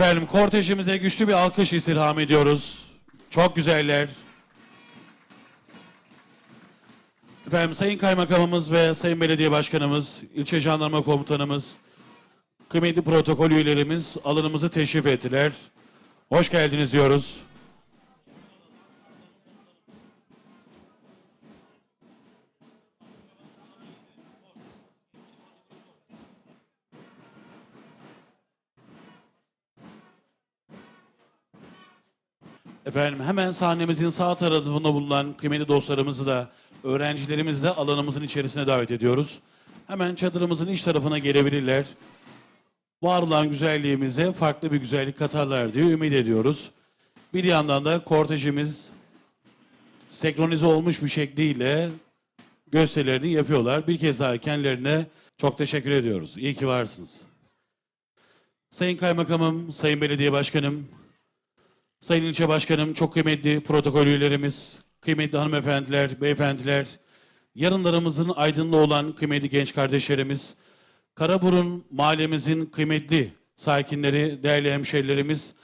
Efendim kortejimize güçlü bir alkış istirham ediyoruz. Çok güzeller. Efendim Sayın Kaymakamımız ve Sayın Belediye Başkanımız, İlçe Jandarma Komutanımız, kıymetli protokol üyelerimiz alanımızı teşrif ettiler. Hoş geldiniz diyoruz. Efendim hemen sahnemizin sağ tarafında bulunan kıymetli dostlarımızı da öğrencilerimizi de alanımızın içerisine davet ediyoruz. Hemen çadırımızın iç tarafına gelebilirler. Var olan güzelliğimize farklı bir güzellik katarlar diye ümit ediyoruz. Bir yandan da kortejimiz senkronize olmuş bir şekliyle gösterilerini yapıyorlar. Bir kez daha kendilerine çok teşekkür ediyoruz. İyi ki varsınız. Sayın Kaymakamım, Sayın Belediye Başkanım, Sayın İlçe Başkanım, çok kıymetli protokol üyelerimiz, kıymetli hanımefendiler, beyefendiler, yarınlarımızın aydınlığı olan kıymetli genç kardeşlerimiz, Karaburun mahallemizin kıymetli sakinleri, değerli hemşehrilerimiz,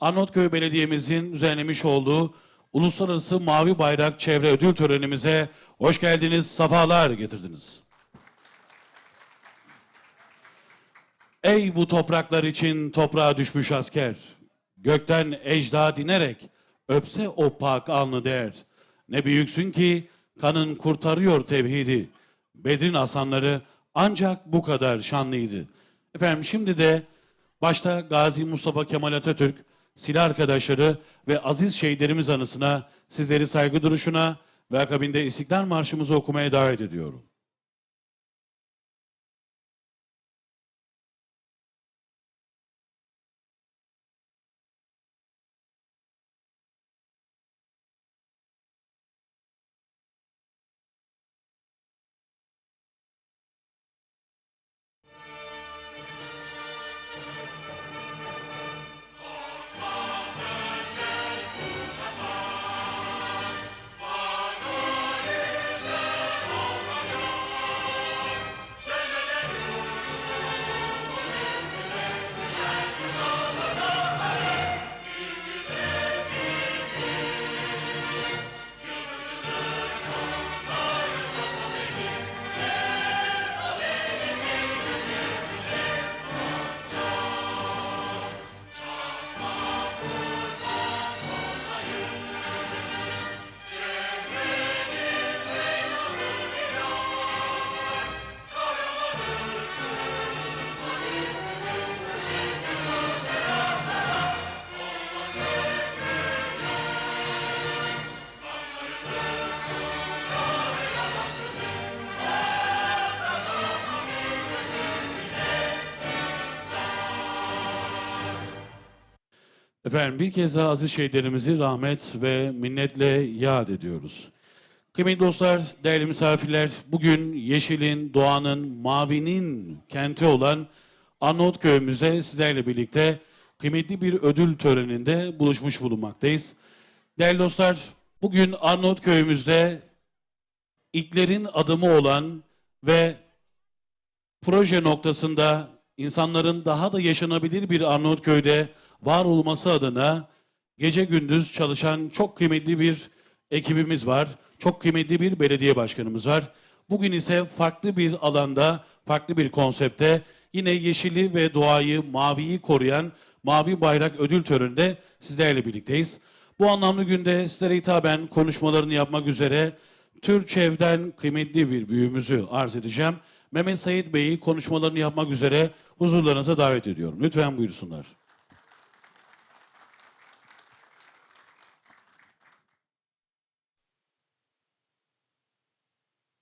Arnavutköy Belediye'mizin düzenlemiş olduğu Uluslararası Mavi Bayrak Çevre Ödül Törenimize hoş geldiniz, safalar getirdiniz. Ey bu topraklar için toprağa düşmüş asker, gökten ecda dinerek öpse o pak alnı der. Ne büyüksün ki kanın kurtarıyor tevhidi. Bedrin asanları ancak bu kadar şanlıydı. Efendim şimdi de başta Gazi Mustafa Kemal Atatürk, silah arkadaşları ve aziz şehitlerimiz anısına sizleri saygı duruşuna ve akabinde İstiklal Marşımızı okumaya davet ediyorum. Efendim bir kez daha aziz şehitlerimizi rahmet ve minnetle yad ediyoruz. Kıymetli dostlar, değerli misafirler, bugün yeşilin, doğanın, mavinin kenti olan Arnavutköy'ümüzde sizlerle birlikte kıymetli bir ödül töreninde buluşmuş bulunmaktayız. Değerli dostlar, bugün Arnavutköy'ümüzde ilklerin adımı olan ve proje noktasında insanların daha da yaşanabilir bir Arnavutköy'de var olması adına gece gündüz çalışan çok kıymetli bir ekibimiz var. Çok kıymetli bir belediye başkanımız var. Bugün ise farklı bir alanda, farklı bir konsepte yine yeşili ve doğayı, maviyi koruyan Mavi Bayrak Ödül Töreni'nde sizlerle birlikteyiz. Bu anlamlı günde sizlere hitaben konuşmalarını yapmak üzere Türkçev'den kıymetli bir büyüğümüzü arz edeceğim. Mehmet Sayit Bey'i konuşmalarını yapmak üzere huzurlarınıza davet ediyorum. Lütfen buyursunlar.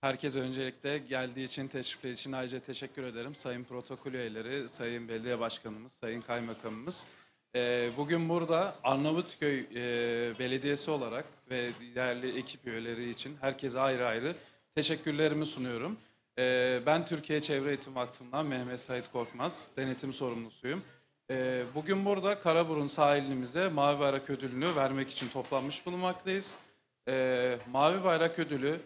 Herkese öncelikle geldiği için, teşrifleri için ayrıca teşekkür ederim. Sayın protokol üyeleri, sayın belediye başkanımız, sayın kaymakamımız. Ee, bugün burada Arnavutköy e, Belediyesi olarak ve değerli ekip üyeleri için herkese ayrı ayrı teşekkürlerimi sunuyorum. Ee, ben Türkiye Çevre Eğitim Vakfı'ndan Mehmet Sait Korkmaz, denetim sorumlusuyum. Ee, bugün burada Karaburun sahilimize Mavi Bayrak Ödülünü vermek için toplanmış bulunmaktayız. Mavi Bayrak Ödülü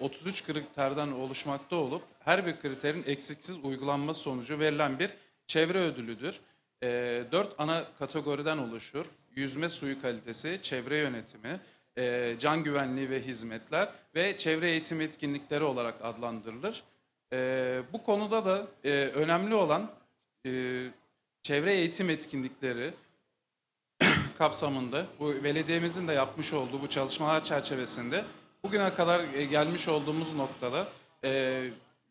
33 kriterden oluşmakta olup her bir kriterin eksiksiz uygulanması sonucu verilen bir çevre ödülüdür. e, dört ana kategoriden oluşur. Yüzme suyu kalitesi, çevre yönetimi, e, can güvenliği ve hizmetler ve çevre eğitim etkinlikleri olarak adlandırılır. E, bu konuda da e, önemli olan e, çevre eğitim etkinlikleri kapsamında bu belediyemizin de yapmış olduğu bu çalışmalar çerçevesinde bugüne kadar e, gelmiş olduğumuz noktada e,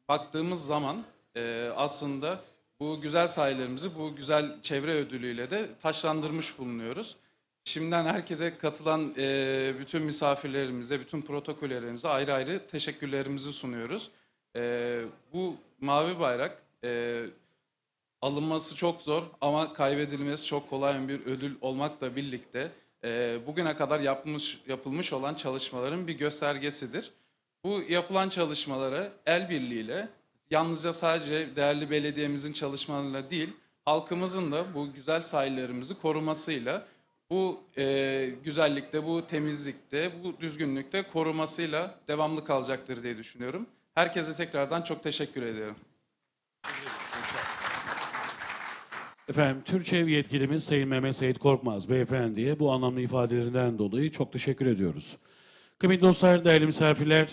baktığımız zaman e, aslında bu güzel sahillerimizi bu güzel çevre ödülüyle de taşlandırmış bulunuyoruz. Şimdiden herkese katılan e, bütün misafirlerimize, bütün protokollerimize ayrı ayrı teşekkürlerimizi sunuyoruz. E, bu mavi bayrak e, alınması çok zor ama kaybedilmesi çok kolay bir ödül olmakla birlikte e, bugüne kadar yapmış yapılmış olan çalışmaların bir göstergesidir. Bu yapılan çalışmaları el birliğiyle yalnızca sadece değerli belediyemizin çalışmalarıyla değil, halkımızın da bu güzel sahillerimizi korumasıyla, bu e, güzellikte, bu temizlikte, bu düzgünlükte korumasıyla devamlı kalacaktır diye düşünüyorum. Herkese tekrardan çok teşekkür ediyorum. Efendim Türkçev yetkilimiz Sayın Mehmet Seyit Korkmaz beyefendiye bu anlamlı ifadelerinden dolayı çok teşekkür ediyoruz. Kıymetli dostlar, değerli misafirler,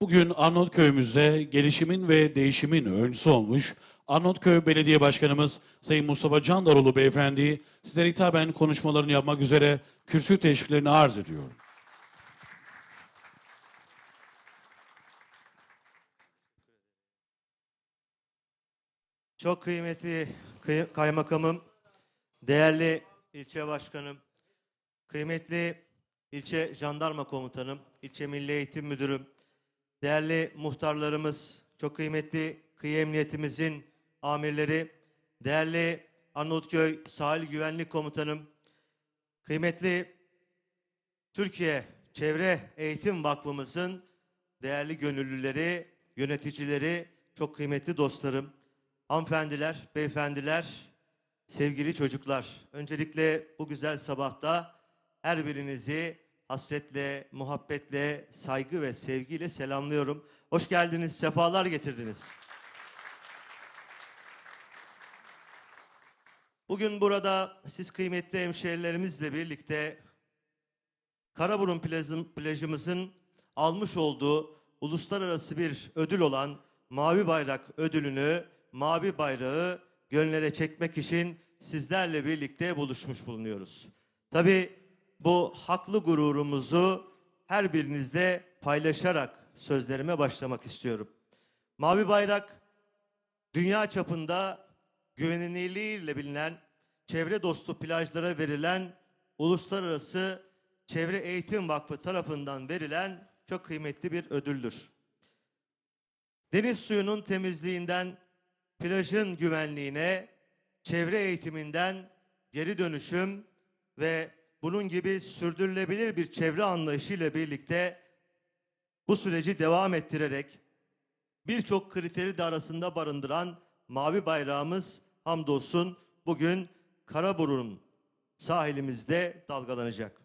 bugün Arnavutköy'ümüzde gelişimin ve değişimin öncüsü olmuş Arnavutköy Belediye Başkanımız Sayın Mustafa Candaroğlu beyefendi sizlere hitaben konuşmalarını yapmak üzere kürsü teşriflerini arz ediyorum. Çok kıymetli kıy- kaymakamım, değerli ilçe başkanım, kıymetli ilçe jandarma komutanım, ilçe milli eğitim müdürüm, değerli muhtarlarımız, çok kıymetli kıyı emniyetimizin amirleri, değerli Arnavutköy Sahil Güvenlik Komutanım, kıymetli Türkiye Çevre Eğitim Vakfımızın değerli gönüllüleri, yöneticileri, çok kıymetli dostlarım, hanımefendiler, beyefendiler, sevgili çocuklar. Öncelikle bu güzel sabahta her birinizi hasretle, muhabbetle, saygı ve sevgiyle selamlıyorum. Hoş geldiniz, sefalar getirdiniz. Bugün burada siz kıymetli hemşehrilerimizle birlikte Karaburun plajım- plajımızın almış olduğu uluslararası bir ödül olan Mavi Bayrak ödülünü, Mavi Bayrağı gönlere çekmek için sizlerle birlikte buluşmuş bulunuyoruz. Tabii bu haklı gururumuzu her birinizle paylaşarak sözlerime başlamak istiyorum. Mavi Bayrak dünya çapında güvenilirliğiyle bilinen çevre dostu plajlara verilen uluslararası Çevre Eğitim Vakfı tarafından verilen çok kıymetli bir ödüldür. Deniz suyunun temizliğinden plajın güvenliğine, çevre eğitiminden geri dönüşüm ve bunun gibi sürdürülebilir bir çevre anlayışıyla birlikte bu süreci devam ettirerek birçok kriteri de arasında barındıran mavi bayrağımız hamdolsun bugün Karaburun sahilimizde dalgalanacak.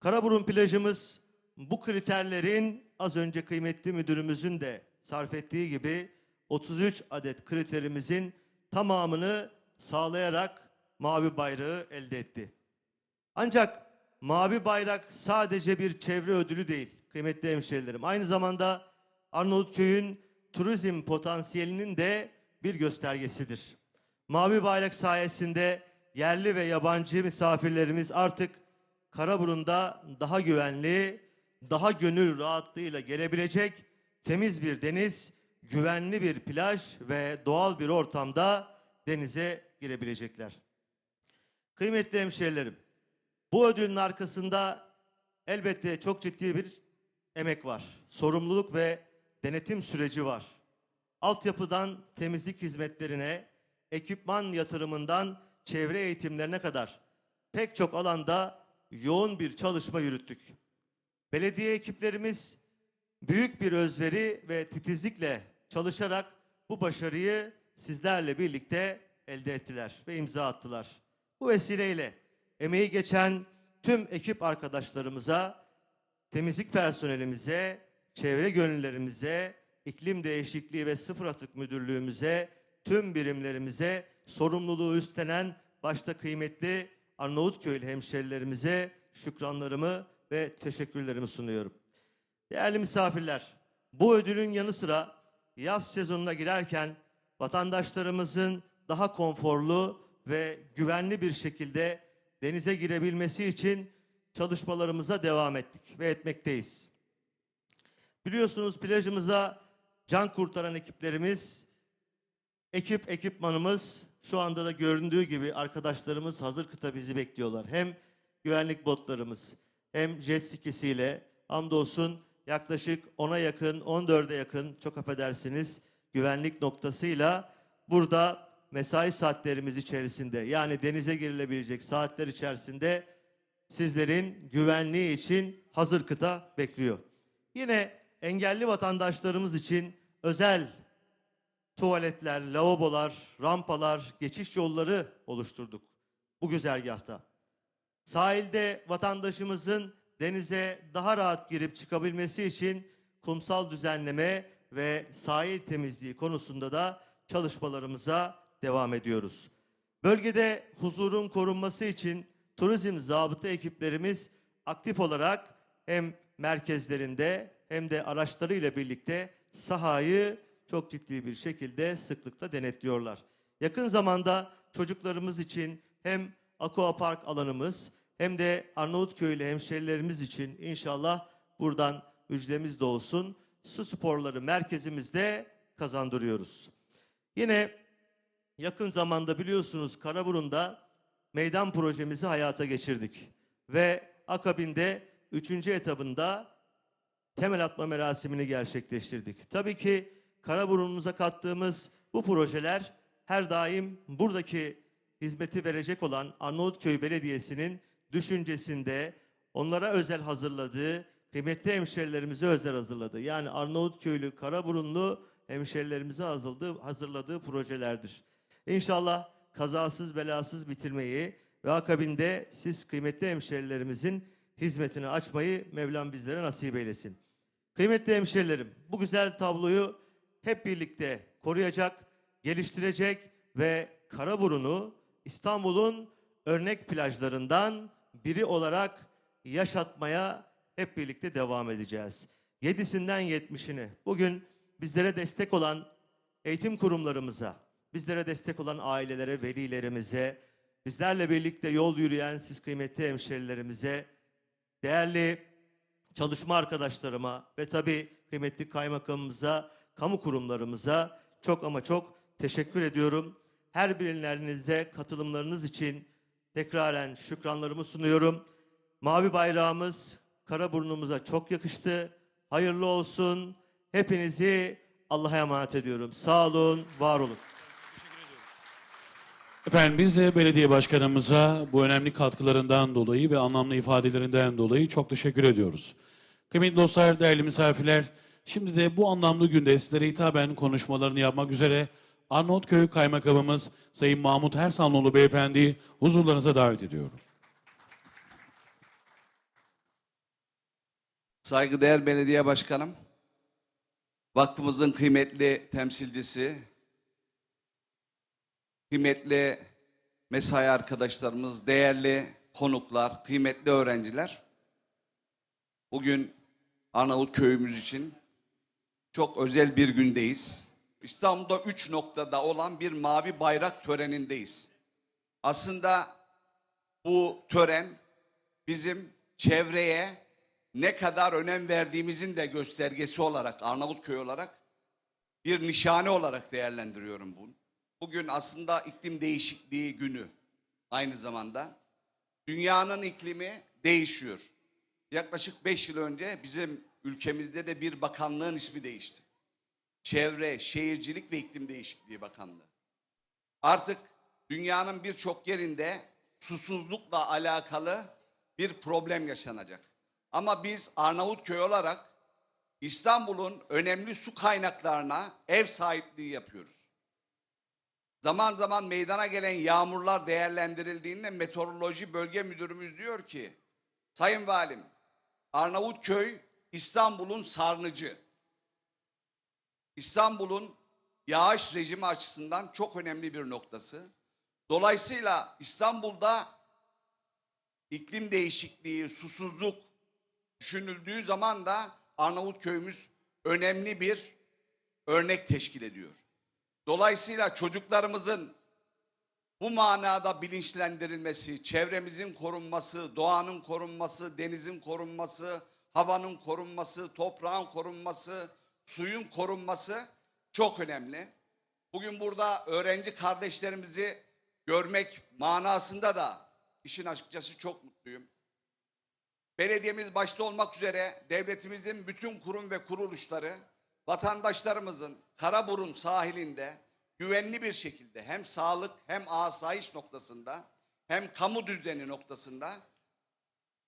Karaburun plajımız bu kriterlerin az önce kıymetli müdürümüzün de sarf ettiği gibi 33 adet kriterimizin tamamını sağlayarak mavi bayrağı elde etti. Ancak mavi bayrak sadece bir çevre ödülü değil kıymetli hemşehrilerim. Aynı zamanda Arnavutköy'ün turizm potansiyelinin de bir göstergesidir. Mavi bayrak sayesinde yerli ve yabancı misafirlerimiz artık Karaburun'da daha güvenli, daha gönül rahatlığıyla gelebilecek temiz bir deniz, güvenli bir plaj ve doğal bir ortamda denize girebilecekler. Kıymetli hemşehrilerim, bu ödülün arkasında elbette çok ciddi bir emek var. Sorumluluk ve denetim süreci var. Altyapıdan temizlik hizmetlerine, ekipman yatırımından çevre eğitimlerine kadar pek çok alanda yoğun bir çalışma yürüttük. Belediye ekiplerimiz büyük bir özveri ve titizlikle çalışarak bu başarıyı sizlerle birlikte elde ettiler ve imza attılar. Bu vesileyle emeği geçen tüm ekip arkadaşlarımıza, temizlik personelimize, çevre gönüllerimize, iklim değişikliği ve sıfır atık müdürlüğümüze, tüm birimlerimize sorumluluğu üstlenen başta kıymetli Arnavutköylü hemşerilerimize şükranlarımı ve teşekkürlerimi sunuyorum. Değerli misafirler, bu ödülün yanı sıra yaz sezonuna girerken vatandaşlarımızın daha konforlu ve güvenli bir şekilde denize girebilmesi için çalışmalarımıza devam ettik ve etmekteyiz. Biliyorsunuz plajımıza can kurtaran ekiplerimiz, ekip ekipmanımız şu anda da göründüğü gibi arkadaşlarımız hazır kıta bizi bekliyorlar. Hem güvenlik botlarımız hem jet skisiyle hamdolsun yaklaşık 10'a yakın 14'e yakın çok affedersiniz güvenlik noktasıyla burada mesai saatlerimiz içerisinde yani denize girilebilecek saatler içerisinde sizlerin güvenliği için hazır kıta bekliyor. Yine engelli vatandaşlarımız için özel tuvaletler, lavabolar, rampalar, geçiş yolları oluşturduk bu güzergahta. Sahilde vatandaşımızın denize daha rahat girip çıkabilmesi için kumsal düzenleme ve sahil temizliği konusunda da çalışmalarımıza devam ediyoruz. Bölgede huzurun korunması için turizm zabıta ekiplerimiz aktif olarak hem merkezlerinde hem de araçlarıyla birlikte sahayı çok ciddi bir şekilde sıklıkla denetliyorlar. Yakın zamanda çocuklarımız için hem Aqua Park alanımız hem de Arnavutköylü hemşerilerimiz için inşallah buradan müjdemiz de olsun. Su sporları merkezimizde kazandırıyoruz. Yine yakın zamanda biliyorsunuz Karaburun'da meydan projemizi hayata geçirdik. Ve akabinde üçüncü etabında temel atma merasimini gerçekleştirdik. Tabii ki Karaburun'umuza kattığımız bu projeler her daim buradaki hizmeti verecek olan Arnavutköy Belediyesi'nin düşüncesinde onlara özel hazırladığı, kıymetli hemşerilerimize özel hazırladığı yani Arnavutköylü, Karaburunlu hemşerilerimize hazırladığı, hazırladığı projelerdir. İnşallah kazasız belasız bitirmeyi ve akabinde siz kıymetli hemşerilerimizin hizmetini açmayı Mevlam bizlere nasip eylesin. Kıymetli hemşerilerim, bu güzel tabloyu hep birlikte koruyacak, geliştirecek ve Karaburun'u İstanbul'un örnek plajlarından biri olarak yaşatmaya hep birlikte devam edeceğiz. Yedisinden yetmişini bugün bizlere destek olan eğitim kurumlarımıza, bizlere destek olan ailelere, velilerimize, bizlerle birlikte yol yürüyen siz kıymetli hemşerilerimize, değerli çalışma arkadaşlarıma ve tabii kıymetli kaymakamımıza, kamu kurumlarımıza çok ama çok teşekkür ediyorum. Her birinize katılımlarınız için tekraren şükranlarımı sunuyorum. Mavi bayrağımız Karaburun'umuza çok yakıştı. Hayırlı olsun. Hepinizi Allah'a emanet ediyorum. Sağ olun, var olun. Efendim biz de belediye başkanımıza bu önemli katkılarından dolayı ve anlamlı ifadelerinden dolayı çok teşekkür ediyoruz. Kıymetli dostlar, değerli misafirler, şimdi de bu anlamlı günde sizlere hitaben konuşmalarını yapmak üzere Arnavutköy Kaymakamımız Sayın Mahmut Ersanlıoğlu Beyefendi huzurlarınıza davet ediyorum. Saygıdeğer Belediye Başkanım, vakfımızın kıymetli temsilcisi, kıymetli mesai arkadaşlarımız, değerli konuklar, kıymetli öğrenciler. Bugün Arnavut köyümüz için çok özel bir gündeyiz. İstanbul'da üç noktada olan bir mavi bayrak törenindeyiz. Aslında bu tören bizim çevreye ne kadar önem verdiğimizin de göstergesi olarak Arnavutköy olarak bir nişane olarak değerlendiriyorum bunu. Bugün aslında iklim değişikliği günü aynı zamanda. Dünyanın iklimi değişiyor. Yaklaşık 5 yıl önce bizim ülkemizde de bir bakanlığın ismi değişti. Çevre, Şehircilik ve İklim Değişikliği Bakanlığı. Artık dünyanın birçok yerinde susuzlukla alakalı bir problem yaşanacak. Ama biz Arnavutköy olarak İstanbul'un önemli su kaynaklarına ev sahipliği yapıyoruz. Zaman zaman meydana gelen yağmurlar değerlendirildiğinde meteoroloji bölge müdürümüz diyor ki Sayın Valim Arnavutköy İstanbul'un sarnıcı. İstanbul'un yağış rejimi açısından çok önemli bir noktası. Dolayısıyla İstanbul'da iklim değişikliği, susuzluk düşünüldüğü zaman da Arnavutköy'ümüz önemli bir örnek teşkil ediyor. Dolayısıyla çocuklarımızın bu manada bilinçlendirilmesi, çevremizin korunması, doğanın korunması, denizin korunması, havanın korunması, toprağın korunması, suyun korunması çok önemli. Bugün burada öğrenci kardeşlerimizi görmek manasında da işin açıkçası çok mutluyum. Belediyemiz başta olmak üzere devletimizin bütün kurum ve kuruluşları vatandaşlarımızın Karaburun sahilinde güvenli bir şekilde hem sağlık hem asayiş noktasında hem kamu düzeni noktasında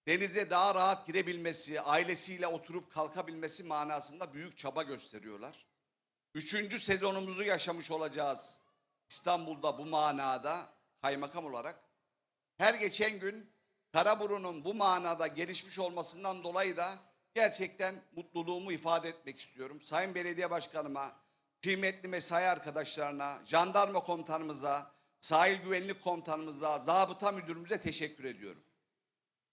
denize daha rahat girebilmesi, ailesiyle oturup kalkabilmesi manasında büyük çaba gösteriyorlar. Üçüncü sezonumuzu yaşamış olacağız İstanbul'da bu manada kaymakam olarak. Her geçen gün Karaburun'un bu manada gelişmiş olmasından dolayı da gerçekten mutluluğumu ifade etmek istiyorum. Sayın Belediye Başkanıma, kıymetli mesai arkadaşlarına, jandarma komutanımıza, sahil güvenlik komutanımıza, zabıta müdürümüze teşekkür ediyorum.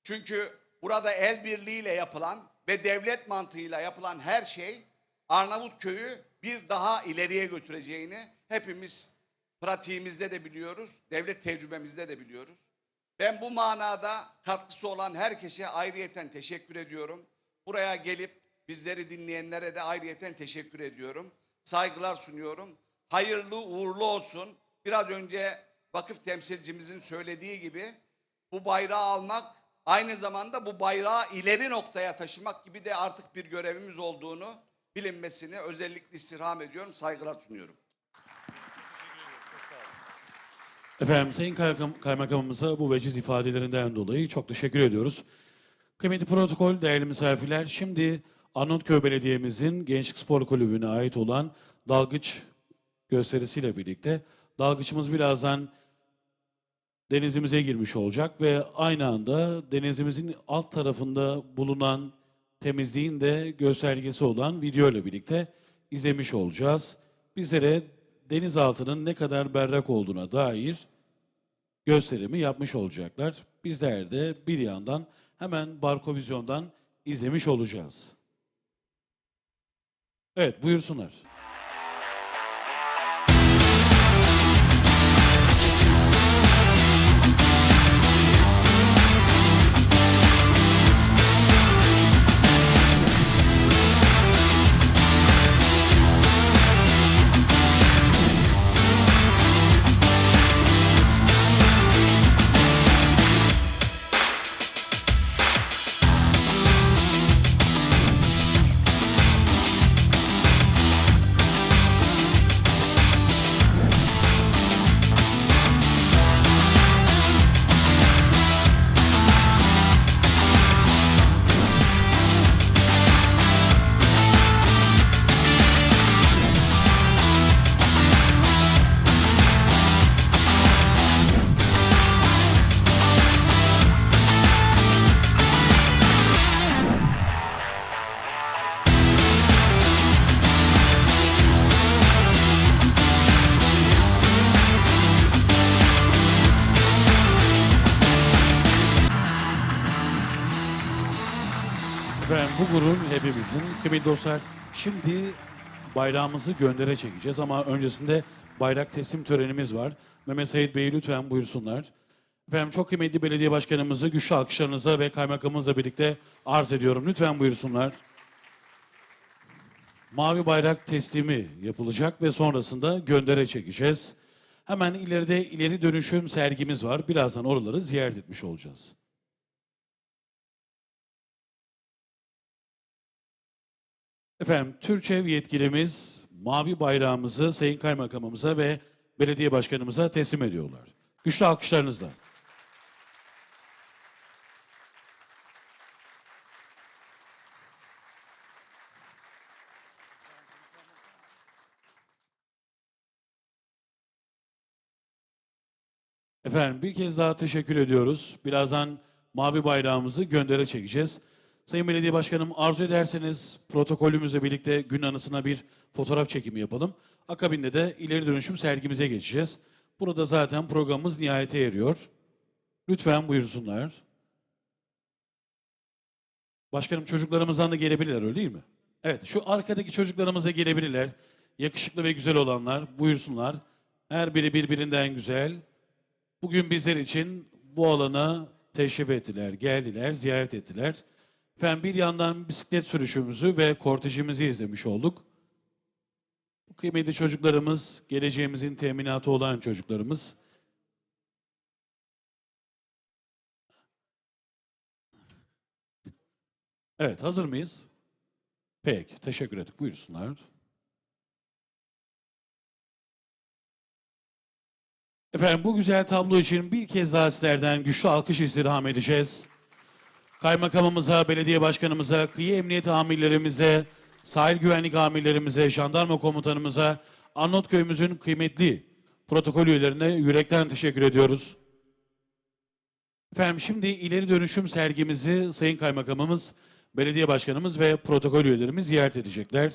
Çünkü burada el birliğiyle yapılan ve devlet mantığıyla yapılan her şey Arnavutköy'ü bir daha ileriye götüreceğini hepimiz pratiğimizde de biliyoruz, devlet tecrübemizde de biliyoruz. Ben bu manada katkısı olan herkese ayrıyeten teşekkür ediyorum. Buraya gelip bizleri dinleyenlere de ayrıyeten teşekkür ediyorum. Saygılar sunuyorum. Hayırlı uğurlu olsun. Biraz önce vakıf temsilcimizin söylediği gibi bu bayrağı almak aynı zamanda bu bayrağı ileri noktaya taşımak gibi de artık bir görevimiz olduğunu bilinmesini özellikle istirham ediyorum. Saygılar sunuyorum. Efendim Sayın Kaymakam, Kaymakamımıza bu veciz ifadelerinden dolayı çok teşekkür ediyoruz. Kıymetli protokol, değerli misafirler, şimdi Arnavutköy Belediye'mizin Gençlik Spor Kulübü'ne ait olan dalgıç gösterisiyle birlikte dalgıçımız birazdan denizimize girmiş olacak ve aynı anda denizimizin alt tarafında bulunan temizliğin de göstergesi olan video ile birlikte izlemiş olacağız. Bizlere denizaltının ne kadar berrak olduğuna dair gösterimi yapmış olacaklar. Bizler de bir yandan hemen Barkovizyon'dan izlemiş olacağız. Evet buyursunlar. Kıymetli dostlar şimdi bayrağımızı göndere çekeceğiz ama öncesinde bayrak teslim törenimiz var. Mehmet Sait Bey lütfen buyursunlar. Efendim çok kıymetli belediye başkanımızı güçlü alkışlarınızla ve kaymakamımızla birlikte arz ediyorum. Lütfen buyursunlar. Mavi bayrak teslimi yapılacak ve sonrasında göndere çekeceğiz. Hemen ileride ileri dönüşüm sergimiz var. Birazdan oraları ziyaret etmiş olacağız. Efendim, Türkçev yetkilimiz mavi bayrağımızı Sayın Kaymakamımıza ve belediye başkanımıza teslim ediyorlar. Güçlü alkışlarınızla. Efendim bir kez daha teşekkür ediyoruz. Birazdan mavi bayrağımızı göndere çekeceğiz. Sayın Belediye Başkanım arzu ederseniz protokolümüzle birlikte gün anısına bir fotoğraf çekimi yapalım. Akabinde de ileri dönüşüm sergimize geçeceğiz. Burada zaten programımız nihayete eriyor. Lütfen buyursunlar. Başkanım çocuklarımızdan da gelebilirler öyle değil mi? Evet şu arkadaki çocuklarımız da gelebilirler. Yakışıklı ve güzel olanlar buyursunlar. Her biri birbirinden güzel. Bugün bizler için bu alana teşrif ettiler, geldiler, ziyaret ettiler. Efendim bir yandan bisiklet sürüşümüzü ve kortejimizi izlemiş olduk. Bu kıymetli çocuklarımız, geleceğimizin teminatı olan çocuklarımız. Evet, hazır mıyız? Peki, teşekkür ettik. Buyursunlar. Efendim bu güzel tablo için bir kez daha sizlerden güçlü alkış istirham edeceğiz. Kaymakamımıza, belediye başkanımıza, kıyı emniyet amirlerimize, sahil güvenlik amirlerimize, jandarma komutanımıza, Arnavutköy'ümüzün kıymetli protokol üyelerine yürekten teşekkür ediyoruz. Efendim şimdi ileri dönüşüm sergimizi Sayın Kaymakamımız, belediye başkanımız ve protokol üyelerimiz ziyaret edecekler.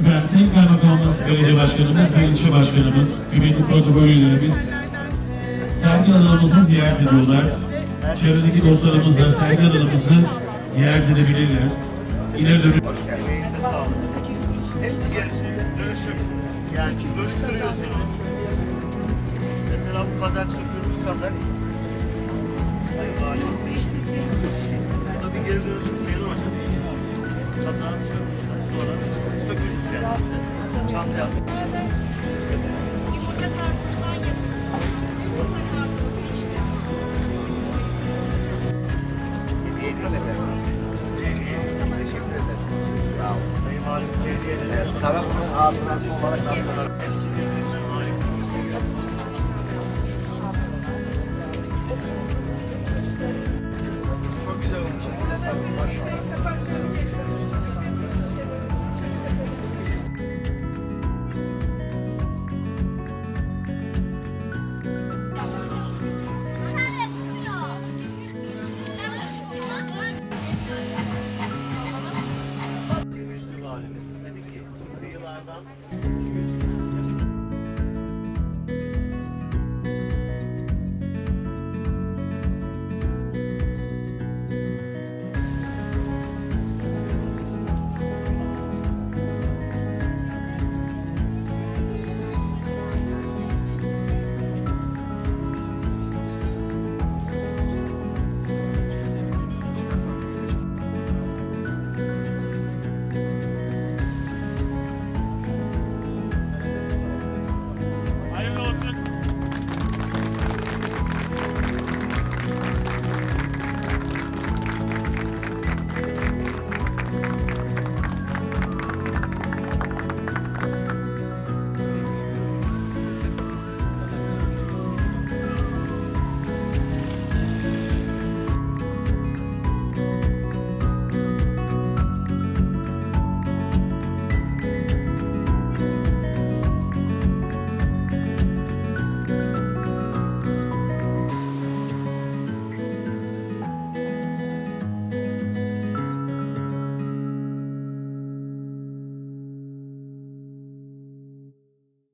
Efendim Sayın Kaymakamımız, Belediye Başkanımız ve ilçe başkanımız, kıymetli protokol üyelerimiz sergi alanımızı ziyaret ediyorlar. Çevredeki dostlarımız da sergi alanımızı ziyaret edebilirler. İleri dönüş dönüştürüyorsunuz. Mesela bu kazak sökülmüş kazak. Sayın Valim. Burada bir geri dönüşüm sayılır hocam. Kazağı sökmüşler. Sonra sökülmüş yani. Çantaya.